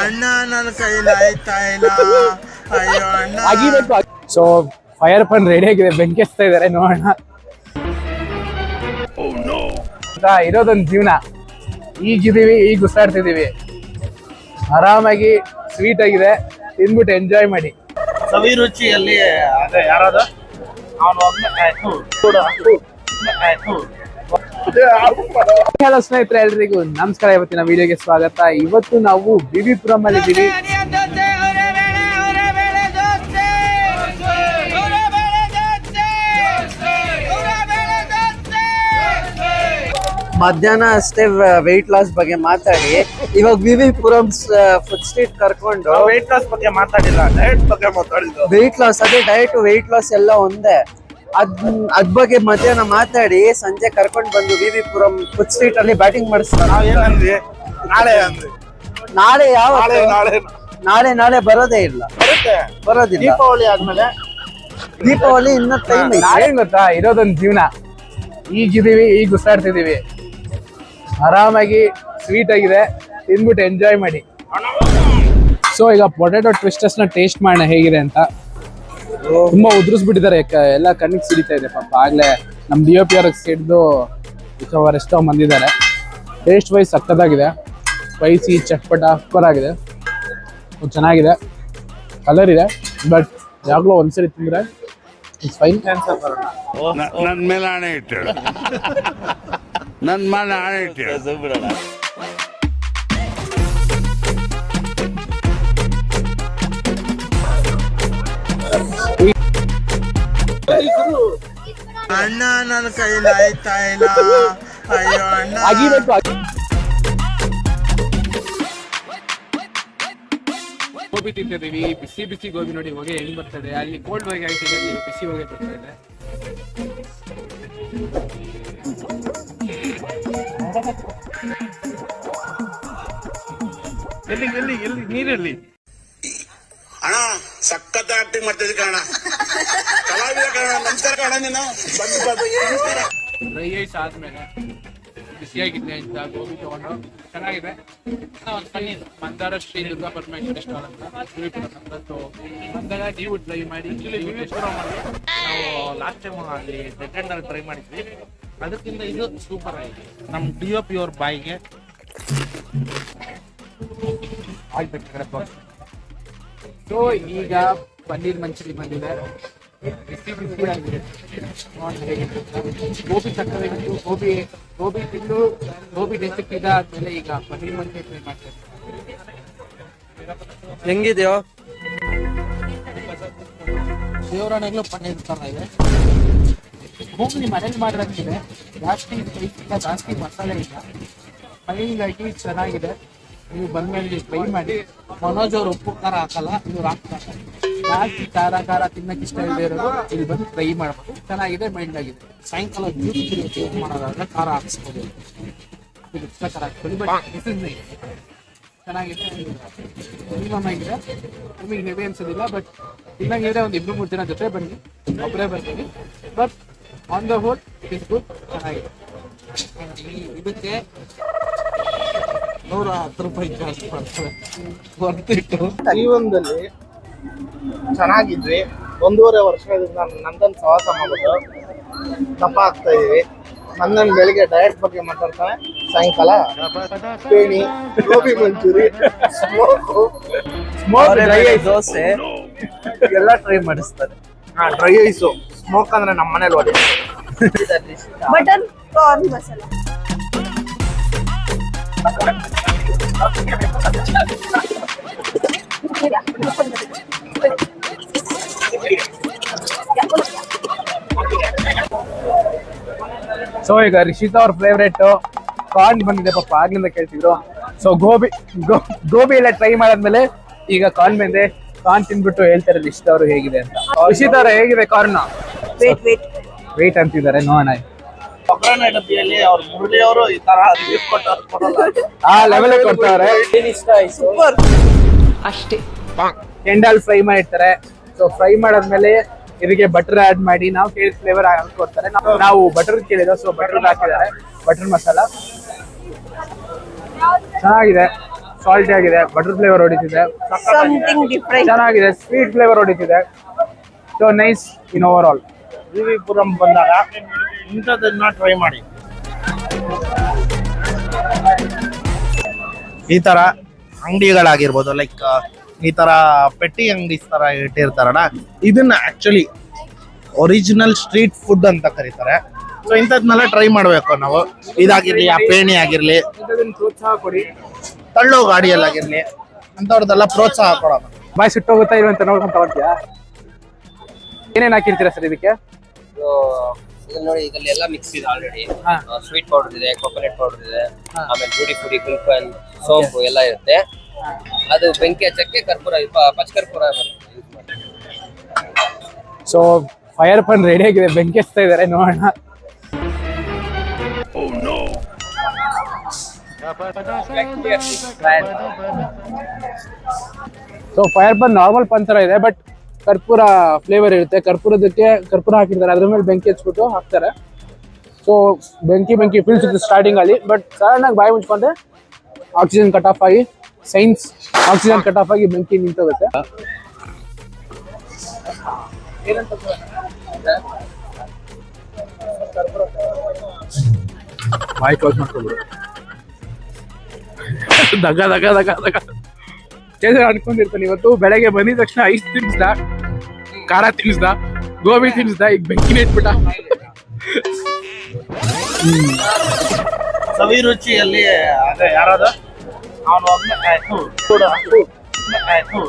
ಅಣ್ಣ ನನ್ನ ಇಲ್ಲ? ಅಯ್ಯೋ ಅಣ್ಣ. ಅಗಿಬೇಕು ಸೊ ಫೈರ್ ಪನ್ ರೆಡಿ ಆಗಿದೆ. ಬೆಂಕಿ ಹಚ್ತಾ ಇದಾರೆ ನೋಡೋಣ. ಇರೋದೊಂದು ಜೀವನ. ಈಗಿದೀವಿ ಈಗ ಉಸಾಡ್ತಿದೀವಿ ಆರಾಮಾಗಿ ಸ್ವೀಟ್ ಆಗಿದೆ. ತಿಂದ್ಬಿಟ್ಟು ಎಂಜಾಯ್ ಮಾಡಿ. ಸವಿ ರುಚಿಯಲ್ಲಿ ಅದೇ ಯಾರಾದ? ಅವನು ಒಬ್ಬನೇ ಆಯ್ತು. ಹಲೋ ಸ್ನೇಹಿತರೆ ಎಲ್ರಿಗೂ ನಮಸ್ಕಾರ. ಇವತ್ತಿನ ವಿಡಿಯೋಗೆ ಸ್ವಾಗತ. ಇವತ್ತು ನಾವು ಬಿಬಿಪುರಂ ಅಲ್ಲಿ ಇದ್ದೀವಿ ಮಧ್ಯಾಹ್ನ ಅಷ್ಟೇ ವೆಯ್ಟ್ ಲಾಸ್ ಬಗ್ಗೆ ಮಾತಾಡಿ. ಇವಾಗ V V Puram food street ಕರ್ಕೊಂಡು ವೆಯ್ಟ್ ಲಾಸ್ ಬಗ್ಗೆ ಮಾತಾಡಿಲ್ಲ ಡಯಟ್ ಬಗ್ಗೆ ಮಾತಾಡಿದ್ರು ವೆಯ್ಟ್ ಲಾಸ್ ಅದೇ ಡಯಟ್ ವೆಯ್ಟ್ ಲಾಸ್ ಎಲ್ಲ ಒಂದೇ. ಅದ್ ಅದ್ ಬಗ್ಗೆ ಮಧ್ಯಾಹ್ನ ಮಾತಾಡಿ ಸಂಜೆ ಕರ್ಕೊಂಡು ಬಂದು V V Puram food street ಅಲ್ಲಿ ಬ್ಯಾಟಿಂಗ್ ಮಾಡಿಸ್ತಾರೆ ನಾಳೆ ನಾಳೆ ಯಾವ ನಾಳೆ ನಾಳೆ. ನಾಳೆ ನಾಳೆ ಬರೋದೇ ಇಲ್ಲ. ಬರುತ್ತೆ. ಬರೋದಿಲ್ಲ. ದೀಪಾವಳಿ ಆದ್ಮೇಲೆ? ದೀಪಾವಳಿ ಇನ್ನ ಟೈಮ್ ಏನ್ ಗೊತ್ತಾ? ಇರೋದೊಂದು ಜೀವನ. ಈಗಿದೀವಿ ಈಗ ಉಸಾಡ್ತಿದೀವಿ ಆರಾಮಾಗಿ ಸ್ವೀಟ್ ಆಗಿದೆ. ತಿಂದ್ಬಿಟ್ಟು ಎಂಜಾಯ್ ಮಾಡಿ. ಸೊ ಈಗ ಪೊಟ್ಯಾಟೊ ಟ್ವಿಸ್ಟರ್ಸ್ನ ನ ಟೇಸ್ಟ್ ಮಾಡೋಣ ಹೇಗಿದೆ ಅಂತ. ತುಂಬಾ ಉದುರಿಸ್ಬಿಟ್ಟಿದ್ದಾರೆ. ಎಲ್ಲ ಕಣ್ಣಿಗೆ ಸಿಡಿತಾ ಇದೆ ಪಾಪ. ಆಗ್ಲೇ ನಮ್ D O P R Siddu ಎಷ್ಟೋ ಬಂದಿದ್ದಾರೆ. ಟೇಸ್ಟ್ ವೈಸ್ ಸಕ್ಕತ್ತಾಗಿದೆ. ಸ್ಪೈಸಿ ಚಟ್ಪಟ ಸೂಪರ್ ಆಗಿದೆ. ಚೆನ್ನಾಗಿದೆ. ಕಲರ್ ಇದೆ ಬಟ್ ಯಾವಾಗಲೂ ಒಂದ್ಸರಿ ತಿಂದ್ರೆ ಇಟ್ಸ್ ಫೈನ್ ನನ್ ಮೇಲೆ ಆಣೆ ಇಟ್ಟು ನನ್ನ ಮೇಲೆ ಆಣೆ ಇಟ್ಟು ಅಣ್ಣ, ನನ್ನ ಕೈಲಿ ಆಯ್ತಾ ಇಲ್ಲ? ಅಯ್ಯೋ, ಅಣ್ಣ. ಗೋಬಿ ತಿಂತಿದೀವಿ ಬಿಸಿ ಬಿಸಿ ಗೋಬಿ ನೋಡಿ ಹೊಗೆ ಹೆಂಗ್ ಬರ್ತದೆ. ಅಲ್ಲಿ ಕೋಲ್ಡ್ ಹೋಗಿ ಆಯ್ತಿದೆ ಅಲ್ಲಿ ಬಿಸಿ ಹೋಗಿ ಬರ್ತಾ ಇದೆ ಎಲ್ಲಿ ಎಲ್ಲಿ ಎಲ್ಲಿ, ನೀರೆಲ್ಲಿ? ಸಖತ್ ಆಕ್ಟಿಂಗ್ ಮಾಡ್ತಿದ್ದೆ ಕಣ ಕಲಾವಿದ ಕಣ ನಮಸ್ಕಾರ ಕಣ ನೀನು. ಬಂದು ಬಂದು. ಡ್ರೈ ಐಸ್ ಆದ್ಮೇಲೆ ಬಿಸಿಯಾಗಿದೆ ಅಂತ ಗೋಬಿ ತಗೊಂಡು. ಚೆನ್ನಾಗಿದೆ. ಮಂದಾರ ಶ್ರೀ ದುರ್ಗಾ ಪರಮೇಶ್ವರ ಸ್ಟಾಲ್ ಅಂತ. ಮಂದಾರ ನೀವು ಟ್ರೈ ಮಾಡಿ. ನೀವು ಲಾಸ್ಟ್ ಟೈಮ್ ಅಲ್ಲಿ ಸೆಕೆಂಡ್ ಅಲ್ಲಿ ಟ್ರೈ ಮಾಡಿದ್ವಿ. ಅದಕ್ಕಿಂತ ಇದು ಸೂಪರ್ ಆಗಿದೆ. ನಮ್ಮ ಡಿ ಒ ಪಿ ಅವ್ರ ಬಾಯಿಗೆ. ಆಗ್ಬೇಕು ಸೊ ಈಗ ಪನ್ನೀರ್ ಮಂಚೂರಿ ಬಂದಿದೆ. ಬಿಸಿ ಬಿಸಿ ಆಗಿದೆ. ಗೋಬಿ ಸಕ್ಕರೆಗಿತ್ತು ಗೋಬಿ ಗೋಬಿ ತಿಂದು ಗೋಬಿ ಟೇಸ್ಟ್ ಆದ್ಮೇಲೆ ಈಗ ಪನ್ನೀರ್ ಮಂಚೂರಿ ಟ್ರೈ ಮಾಡ್ತಾರೆ ಹೆಂಗಿದೆಯೋ? ದೇವರಾಣೆಗಳು ಪನ್ನೀರ್ ತರ ಇದೆ. ಗೋಬಿ ಮನೇಲಿ ಮಾಡಿರಂತಿದೆ ಜಾಸ್ತಿ ಜಾಸ್ತಿ ಮಸಾಲೆ ಇಲ್ಲ. ಹೀಗಾಗಿ ಚೆನ್ನಾಗಿದೆ. ನೀವು ಬಂದ್ಮೇಲೆ ಟ್ರೈ ಮಾಡಿ. ಮನೋಜ್ ಅವ್ರು ಉಪ್ಪು ಖಾರ ಹಾಕಲ್ಲ ಇವ್ರು ಹಾಕ್ತಾರೆ. ಜಾಸ್ತಿ ಖಾರ ಖಾರ ತಿನ್ನಕ್ಕೆ ಇಷ್ಟ ಇಲ್ಲದೆ ಇರೋರು ಇಲ್ಲಿ ಬಂದು ಟ್ರೈ ಮಾಡ್ಬೋದು. ಚೆನ್ನಾಗಿದೆ ಮೈಂಡ್ ಆಗಿದೆ. ಸಾಯಂಕಾಲ ಜ್ಯೂಸ್ ಮಾಡೋದಾದ್ರೆ ಖಾರ ಹಾಕಿಸ್ಬೋದು. ಇದು ಖಾರ ಹಾಕ್ಕೊಳ್ಳಿ ಬಟ್ ನೈಸ್ ಚೆನ್ನಾಗಿದೆ. ಆಗಿದೆ. ನಿಮಗೆ ಹೆವಿ ಅನ್ಸೋದಿಲ್ಲ ಬಟ್ ಇನ್ನಂಗಿದ್ರೆ ಒಂದು ಇಬ್ಬರು ಮೂರು ಜನ ಜೊತೆ ಬನ್ನಿ. ಒಬ್ಬರೇ ಬರ್ತೀನಿ. But on the whole is good ಚೆನ್ನಾಗಿದೆ. ಇದಕ್ಕೆ ನೂರ ಹತ್ತು ರೂಪಾಯಿ ಜಾಸ್ತಿ ಮಾಡ್ತಾರೆ ಈ ಜೀವನದಲ್ಲಿ ಚೆನ್ನಾಗಿದ್ವಿ ಒಂದೂವರೆ ವರ್ಷದಿಂದ ನಂದನ್ ಸವಾಸ ಮಾಡೋದು ತಪ್ಪ ಆಗ್ತಾ ಇದೀವಿ. ನಂದನ್ ಬೆಳಿಗ್ಗೆ ಡಯಟ್ ಬಗ್ಗೆ ಮಾತಾಡ್ತಾನೆ. ಸಾಯಂಕಾಲ ಪೇಣಿ ಗೋಬಿ ಮಂಚೂರಿ ಸ್ಮೋಕು ಸ್ಮೋಕ್ ದೋಸೆ ಎಲ್ಲ ಟ್ರೈ ಮಾಡಿಸ್ತಾರೆ. ಹಾ ಡ್ರೈ ಐಸು ಸ್ಮೋಕ್ ಅಂದ್ರೆ ನಮ್ಮ ಮನೇಲಿ ಹೊಡೆ ಬಟನ್ ಕಾರ್ನ್ ಮಸಾಲ ಸೊ ಈಗ ರಿಷಿತಾ ಅವ್ರ ಫೇವ್ರೇಟ್ ಕಾರ್ನ್ ಬಂದಿದೆ ಪಾಪ ಆಗ್ಲಿಂದ ಕೇಳ್ತಿದ್ರು. ಸೊ ಗೋಬಿ ಗೋಬಿ ಎಲ್ಲ ಟ್ರೈ ಮಾಡಾದ್ಮೇಲೆ ಈಗ ಕಾರ್ನ್ ಬಂದೆ. ಕಾರ್ನ್ ತಿನ್ಬಿಟ್ಟು ಹೇಳ್ತಾರೆ ರಿಷಿತಾ ಅವ್ರು ಹೇಗಿದೆ ಅಂತ. ರಿಷಿತಾ ಅವ್ರ ಹೇಗಿದೆ ಕಾರ್ನ್ ವೇಟ್ ಅಂತಿದ್ದಾರೆ ನೋ ಅಂತಿದ್ದಾರೆ ಒಗ್ಗರಣೆ ಡಬ್ಬಿಯಲ್ಲಿ ಅವ್ರ ಮುರಳಿ ಅವರು ಈ ತರ ರಿವ್ಯೂ ಕೊಟ್ಟು ಆ ಲೆವೆಲ್ ಕೊಡ್ತಾರೆ. ಸೂಪರ್ ಅಷ್ಟೇ. ಕೆಂಡಲ್ ಫ್ರೈ ಮಾಡಿರ್ತಾರೆ. ಸೊ ಫ್ರೈ ಮಾಡಾದ್ಮೇಲೆ ಇದಕ್ಕೆ ಬಟರ್ ಆಡ್ ಮಾಡಿ ನಾವು ಕೇಳಿ ಫ್ಲೇವರ್ ಹಾಕೊಡ್ತಾರೆ ನಾವು ಬಟರ್ ಕೇಳಿದ ಸೊ ಬಟರ್ ಹಾಕಿದ್ದಾರೆ. ಬಟರ್ ಮಸಾಲ ಚೆನ್ನಾಗಿದೆ. ಸಾಲ್ಟಿ ಆಗಿದೆ. ಬಟರ್ ಫ್ಲೇವರ್ ಹೊಡಿತಿದೆ. ಚೆನ್ನಾಗಿದೆ. Sweet flavour ಹೊಡಿತಿದೆ. So nice in overall V Puram ಬಂದಾಗ ಇಂಥದನ್ನ ಟ್ರೈ ಮಾಡಿ. ಈ ತರ ಅಂಗಡಿಗಳಾಗಿರ್ಬೋದು ಲೈಕ್ ಈ ತರ ಪೆಟ್ಟಿ ಅಂಗಡಿ ತರ ಇಟ್ಟಿರ್ತಾರಲ್ಲ ಇದನ್ನ ಆಕ್ಚುಲಿ ಒರಿಜಿನಲ್ ಸ್ಟ್ರೀಟ್ ಫುಡ್ ಅಂತ ಕರೀತಾರೆ. ಸೊ ಇಂಥದ್ನೆಲ್ಲ ಟ್ರೈ ಮಾಡ್ಬೇಕು ನಾವು. ಇದಾಗಿರ್ಲಿ ಆ ಪೇಣಿ ಆಗಿರ್ಲಿ ಪ್ರೋತ್ಸಾಹ ಕೊಡಿ ತಳ್ಳೋ ಗಾಡಿಯಲ್ಲಾಗಿರ್ಲಿ ಅಂಥವ್ರದ್ದೆಲ್ಲ ಪ್ರೋತ್ಸಾಹ ಕೊಡೋಣ. ಬಾಯ್ ಸುಟ್ಟೋಗುತ್ತಾ ಇರುವಂತ ಅಂತ ನೋಡ್ಕೊಂತ ಬರ್ತೀಯಾ ಏನೇನ್ ಹಾಕಿರ್ತೀರಾ ಸರ್ ಇದಕ್ಕೆ? ಇದ್ರಲ್ಲಿ ನೋಡಿ ಇದರಲ್ಲಿ ಎಲ್ಲ ಮಿಕ್ಸ್ ಇದೆ ಆಲ್ರೆಡಿ ಹಾ. ಸ್ವೀಟ್ ಪೌಡರ್ ಇದೆ ಕೊಕೊನಟ್ ಪೌಡರ್ ಇದೆ ಆಮೇಲೆ ಪುಡಿ ಪುಡಿ ಗುಲ್ಕನ್ ಸೋಂಪು ಎಲ್ಲ ಇರುತ್ತೆ. ಅದು ಬೆಂಕಿ ಹಚ್ಚಕ್ಕೆ ಕರ್ಪೂರ ಪ- ಪಚ್ಚಕರ್ಪೂರ ಬರುತ್ತೆ. use ಮಾಡಿ. ಸೊ ಫೈರ್ ಪನ್ ರೆಡಿ ಆಗಿದೆ. ಬೆಂಕಿ ಹಚ್ತಾ ಇದ್ದಾರೆ ನೋಡೋಣ. So fire paan normal paan ತರ ಇದೆ ಬಟ್ ಕರ್ಪೂರ ಫ್ಲೇವರ್ ಇರುತ್ತೆ. ಕರ್ಪೂರದಕ್ಕೆ ಕರ್ಪೂರ ಹಾಕಿರ್ತಾರೆ. ಅದ್ರ ಮೇಲೆ ಬೆಂಕಿ ಹಚ್ಬಿಟ್ಟು ಹಾಕ್ತಾರೆ. ಸೊ ಬೆಂಕಿ ಬೆಂಕಿ ಫೀಲ್ಸ್ ಇತ್ತು ಸ್ಟಾರ್ಟಿಂಗ್ ಅಲ್ಲಿ. ಬಟ್ ಸಡನ್ ಆಗಿ ಬಾಯಿ ಮುಚ್ಕೊಂಡ್ರೆ ಆಕ್ಸಿಜನ್ ಕಟ್ ಆಫ್ ಆಗಿ ಸೈನ್ಸ್ ಆಕ್ಸಿಜನ್ ಕಟ್ ಆಫ್ ಆಗಿ ಬೆಂಕಿ ನಿಂತೋಗುತ್ತೆ. ಬಾಯಿ ಕ್ಲೋಸ್ ಮಾಡ್ಕೊಬಿಡು. ದಗ ದಗ ದಗ ದಗ. ಚೇತನ್ ಅನ್ಕೊಂಡಿರ್ತಾನೆ ಇವತ್ತು ಬೆಳಗ್ಗೆ ಬಂದಿದ ತಕ್ಷಣ ಐಸ್ ತಿನ್ಸ್ದ ಖಾರ ತಿನ್ಸ್ದ ಗೋಬಿ ತಿನ್ಸ್ದ ಈಗ ಬೆಂಕಿನ ಇಟ್ಬಿಟ್ಟ. ಸವಿ ರುಚಿಯಲ್ಲಿ ಅದೇ ಯಾರಾದ? ಅವನು ಒಮ್ಮೆ ಆಯ್ತು ಕೂಡ ಆಯ್ತು